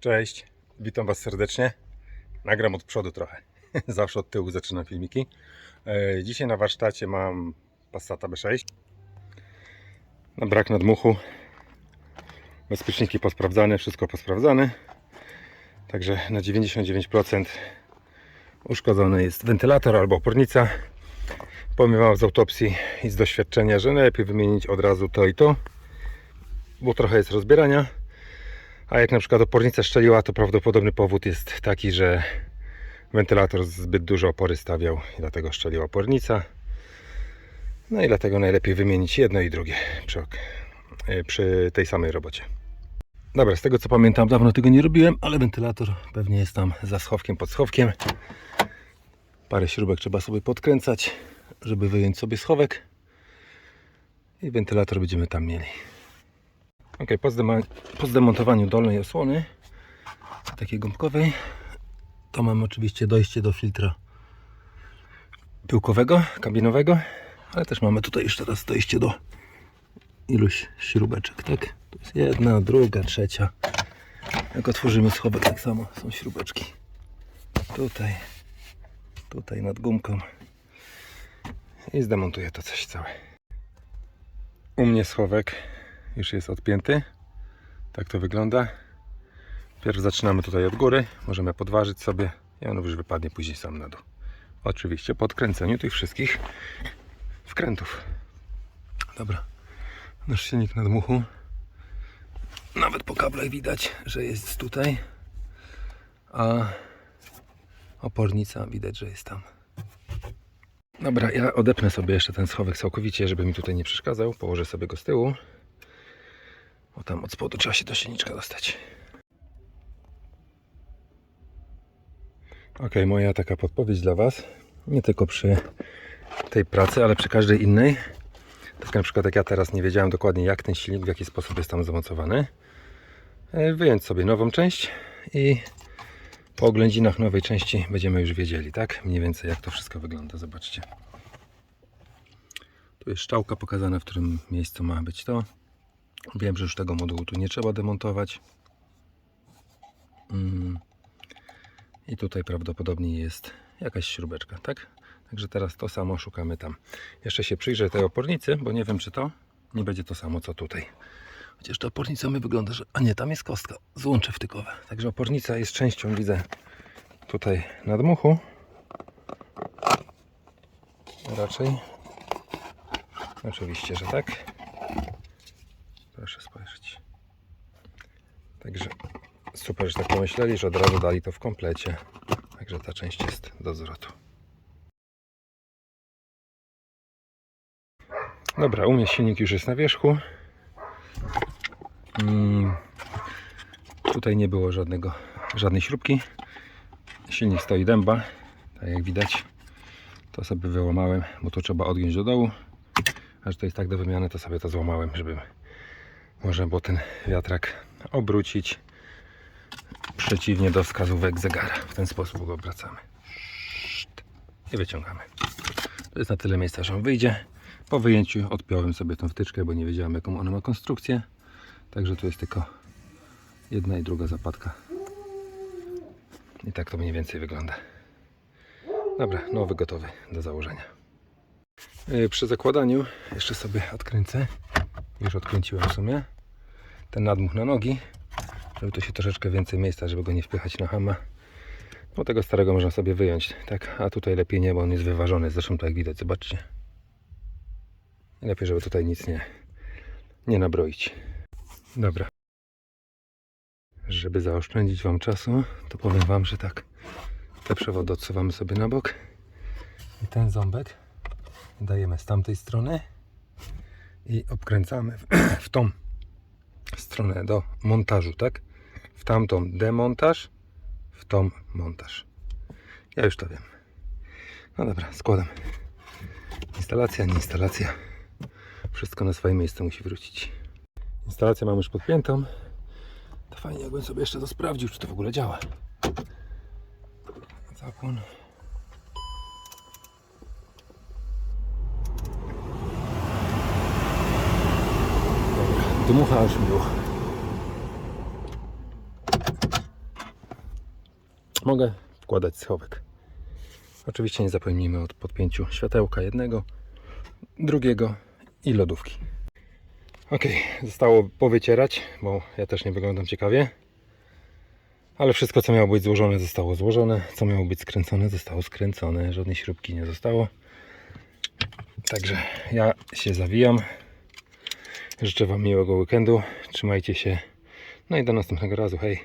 Cześć, witam Was serdecznie. Nagram od przodu trochę. Zawsze od tyłu zaczynam filmiki. E, Dzisiaj na warsztacie mam Passata B6. Na brak nadmuchu. Bezpieczniki posprawdzane, wszystko posprawdzane. Także na 99% uszkodzony jest wentylator albo opornica. Pomimo z autopsji i z doświadczenia, że najlepiej wymienić od razu to i to, bo trochę jest rozbierania. A jak na przykład opornica szczeliła, to prawdopodobny powód jest taki, że wentylator zbyt dużo opory stawiał i dlatego szczeliła opornica. No i dlatego najlepiej wymienić jedno i drugie przy, e, przy tej samej robocie. Dobra, z tego co pamiętam, dawno tego nie robiłem, ale wentylator pewnie jest tam za schowkiem pod schowkiem. Parę śrubek trzeba sobie podkręcać, żeby wyjąć sobie schowek. I wentylator będziemy tam mieli. Ok, po, zdema- po zdemontowaniu dolnej osłony, takiej gąbkowej, to mam oczywiście dojście do filtra pyłkowego, kabinowego, ale też mamy tutaj już teraz dojście do iluś śrubeczek, tak? Tu jest jedna, druga, trzecia. Jak otworzymy schowek, tak samo są śrubeczki. Tutaj, tutaj nad gumką i zdemontuję to coś całe. U mnie schowek już jest odpięty. Tak to wygląda. Pierw zaczynamy tutaj od góry. Możemy podważyć sobie i on już wypadnie później sam na dół. Oczywiście po odkręceniu tych wszystkich wkrętów. Dobra. Nasz silnik nadmuchu. Nawet po kablach widać, że jest tutaj. A opornica widać, że jest tam. Dobra, ja odepnę sobie jeszcze ten schowek całkowicie, żeby mi tutaj nie przeszkadzał. Położę sobie go z tyłu. O tam od spodu trzeba się do silniczka dostać. Ok, moja taka podpowiedź dla Was. Nie tylko przy tej pracy, ale przy każdej innej. Tak na przykład jak ja teraz nie wiedziałem dokładnie jak ten silnik, w jaki sposób jest tam zamocowany. E, Wyjąć sobie nową część i po oględzinach nowej części będziemy już wiedzieli, tak? Mniej więcej jak to wszystko wygląda. Zobaczcie. Tu jest szczałka pokazana, w którym miejscu ma być to. Wiem, że już tego modułu tu nie trzeba demontować. Mm. I tutaj prawdopodobnie jest jakaś śrubeczka, tak? Także teraz to samo szukamy tam. Jeszcze się przyjrzę tej opornicy, bo nie wiem, czy to nie będzie to samo, co tutaj. Chociaż ta opornica mi wygląda, że... A nie, tam jest kostka, złącze wtykowe. Także opornica jest częścią, widzę, tutaj nadmuchu. Raczej. Oczywiście, że tak. Proszę spojrzeć. Także super, że tak pomyśleli, że od razu dali to w komplecie. Także ta część jest do zwrotu. Dobra, u mnie silnik już jest na wierzchu. Tutaj nie było żadnego, żadnej śrubki. Silnik stoi dęba, tak jak widać. To sobie wyłamałem, bo to trzeba odgiąć do dołu. A że to jest tak do wymiany, to sobie to złamałem, żeby można było ten wiatrak obrócić przeciwnie do wskazówek zegara. W ten sposób go obracamy. I wyciągamy. To jest na tyle miejsca, że on wyjdzie. Po wyjęciu odpiąłem sobie tą wtyczkę, bo nie wiedziałem jaką ona ma konstrukcję. Także tu jest tylko jedna i druga zapadka. I tak to mniej więcej wygląda. Dobra, nowy gotowy do założenia. Yy, Przy zakładaniu jeszcze sobie odkręcę. Już odkręciłem w sumie. Ten nadmuch na nogi, żeby tu się troszeczkę więcej miejsca, żeby go nie wpychać na hama. Bo tego starego można sobie wyjąć, tak? A tutaj lepiej nie, bo on jest wyważony. Zresztą tak widać, zobaczcie. Lepiej, żeby tutaj nic nie, nie nabroić. Dobra. Żeby zaoszczędzić Wam czasu, to powiem Wam, że tak. Te przewody odsuwamy sobie na bok. I ten ząbek dajemy z tamtej strony i obkręcamy w, w tą stronę do montażu, tak? W tamtą demontaż, w tą montaż. Ja już to wiem. No dobra, składam. Instalacja, nie instalacja. Wszystko na swoje miejsce musi wrócić. Instalację mam już podpiętą. To fajnie, jakbym sobie jeszcze to sprawdził, czy to w ogóle działa. Zapłon. Dobra, dmucha aż miło. mogę wkładać schowek. Oczywiście nie zapomnijmy o podpięciu światełka jednego, drugiego i lodówki. Ok, zostało powycierać, bo ja też nie wyglądam ciekawie. Ale wszystko co miało być złożone zostało złożone, co miało być skręcone zostało skręcone, żadnej śrubki nie zostało. Także ja się zawijam. Życzę Wam miłego weekendu. Trzymajcie się. No i do następnego razu. Hej.